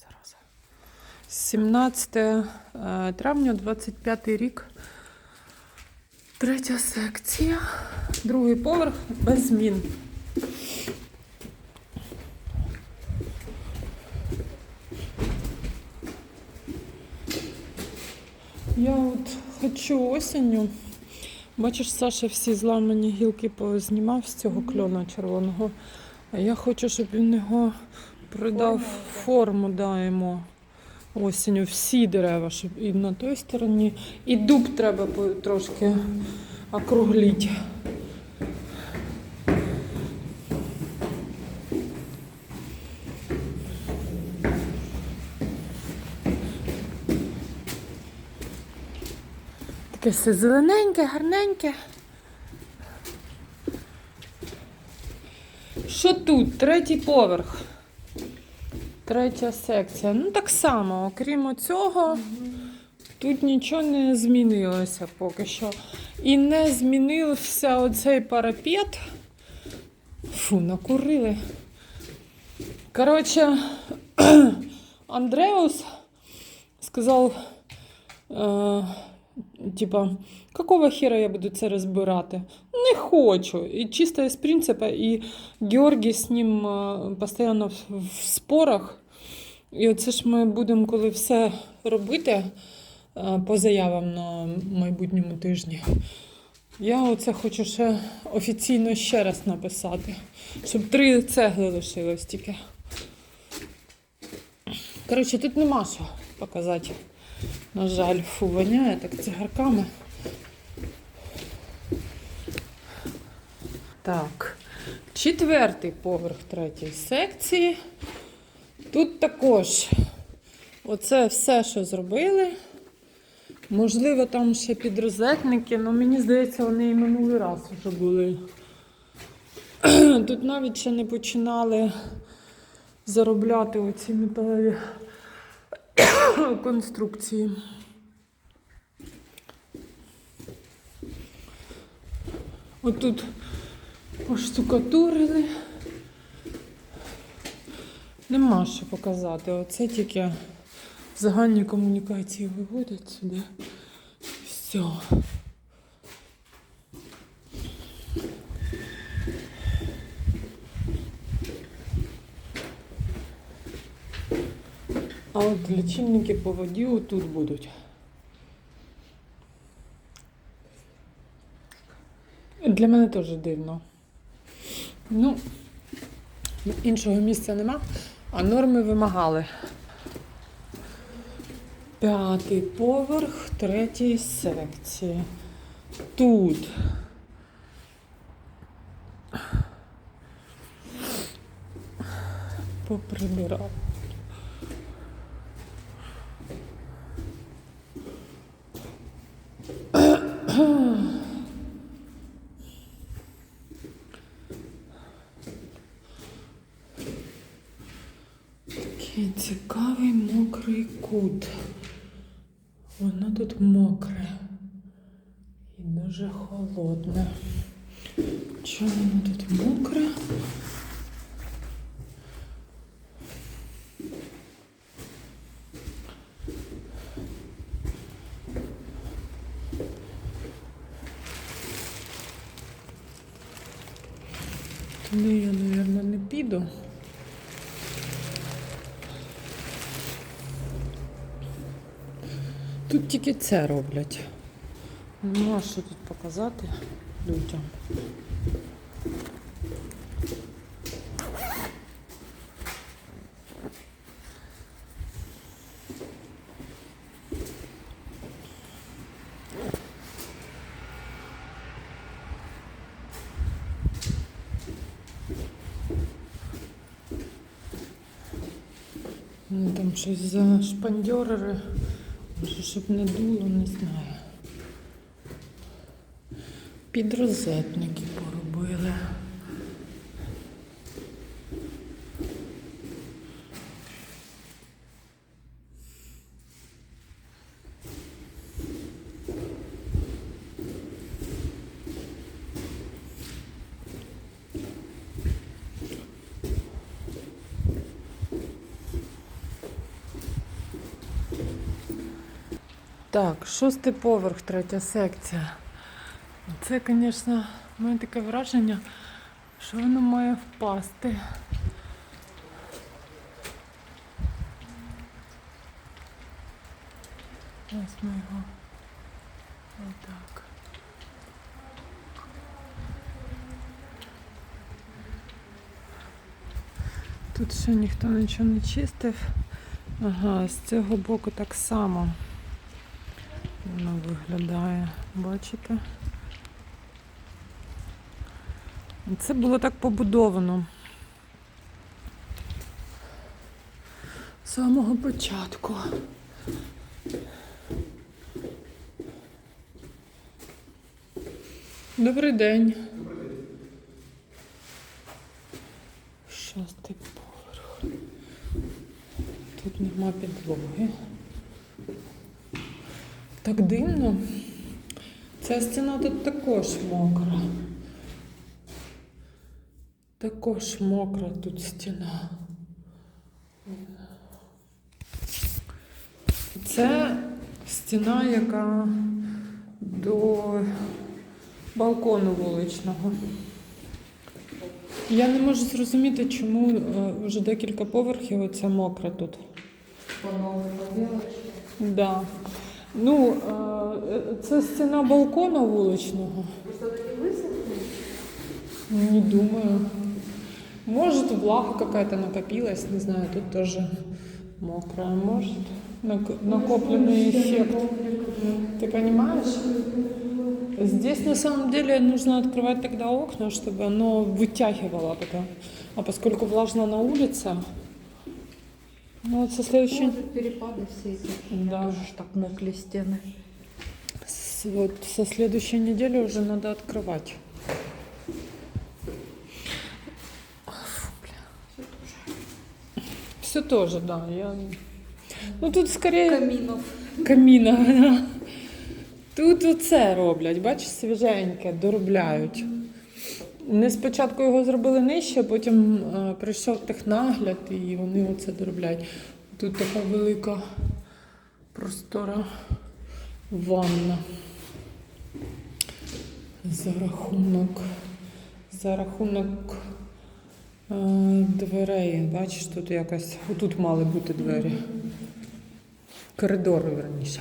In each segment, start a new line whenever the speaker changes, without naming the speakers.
Зараза. 17 е, травня, 25 рік. Третя секція. Другий поверх без змін. Я от хочу осінню. Бачиш, Саша всі зламані гілки познімав з цього кльона червоного. Я хочу, щоб він його придав форму, да, йому осінню. Всі дерева, щоб і на той стороні, і дуб треба трошки округліть. Таке все зелененьке, гарненьке. Що тут? Третій поверх. Третя секція. Ну, так само, окрім цього, тут нічого не змінилося поки що. І не змінився оцей парапет. Фу, накурили. Коротше, Андреус сказав, е, типа, какого хера я буду це розбирати? Не хочу. І чисто із принципу, і Георгій з ним е, постійно в спорах. І оце ж ми будемо, коли все робити е, по заявам на майбутньому тижні. Я оце хочу ще офіційно ще раз написати, щоб три цегли лишилось тільки. Коротше, тут нема що показати. На жаль, фу, воняє так цигарками. Так, четвертий поверх третьої секції. Тут також оце все, що зробили. Можливо, там ще підрозетники, але мені здається, вони і минулий раз вже були. Тут навіть ще не починали заробляти оці металеві конструкції. Отут поштукатурили. Нема що показати. Оце тільки загальні комунікації виводять сюди. Все. А от лічильники по воді отут будуть. Для мене теж дивно. Ну, іншого місця нема, а норми вимагали. П'ятий поверх третьої секції. Тут. Поприбирав. Такий цікавий мокрий кут. Воно тут мокре і дуже холодне. Чому воно тут мокре? Туди я, мабуть, не піду. Тут тільки це роблять. Нема що тут показати людям. Ну, Там щось за шпандьорери. Щоб не дуло, не знаю. Підрозетники поробили. Так, шостий поверх, третя секція. Це, звісно, в мене таке враження, що воно має впасти. Ось ми його. Отак. Тут ще ніхто нічого не чистив. Ага, з цього боку так само воно виглядає. Бачите? Це було так побудовано. З самого початку. Добрий день. Шостий поверх. Тут нема підлоги. Так дивно. Ця стіна тут також мокра. Також мокра тут стіна. Це стіна, яка до балкону вуличного. Я не можу зрозуміти, чому е, вже декілька поверхів оце мокре тут. Да. Ну, е, це стіна балкона вуличного. Не думаю. Может, влага какая-то накопилась, не знаю, тут тоже мокрая. Может, нак- накопленный эффект. Ты понимаешь? Здесь на самом деле нужно открывать тогда окна, чтобы оно вытягивало потом. А поскольку влажно на улице, ну вот со следующей...
Перепады все эти.
Да.
Тоже так мокли стены.
С- Вот со следующей недели уже надо открывать. Все тоже, да. Я... Ну тут скорее
Каминов.
каміна. Тут оце роблять, бачиш, свіженьке, доробляють. Не спочатку його зробили нижче, потім е, прийшов технагляд і вони оце доробляють. Тут така велика простора ванна. За рахунок, за рахунок е, дверей. Бачиш, тут якось. Тут мали бути двері. Коридори, верніше.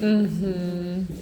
Угу.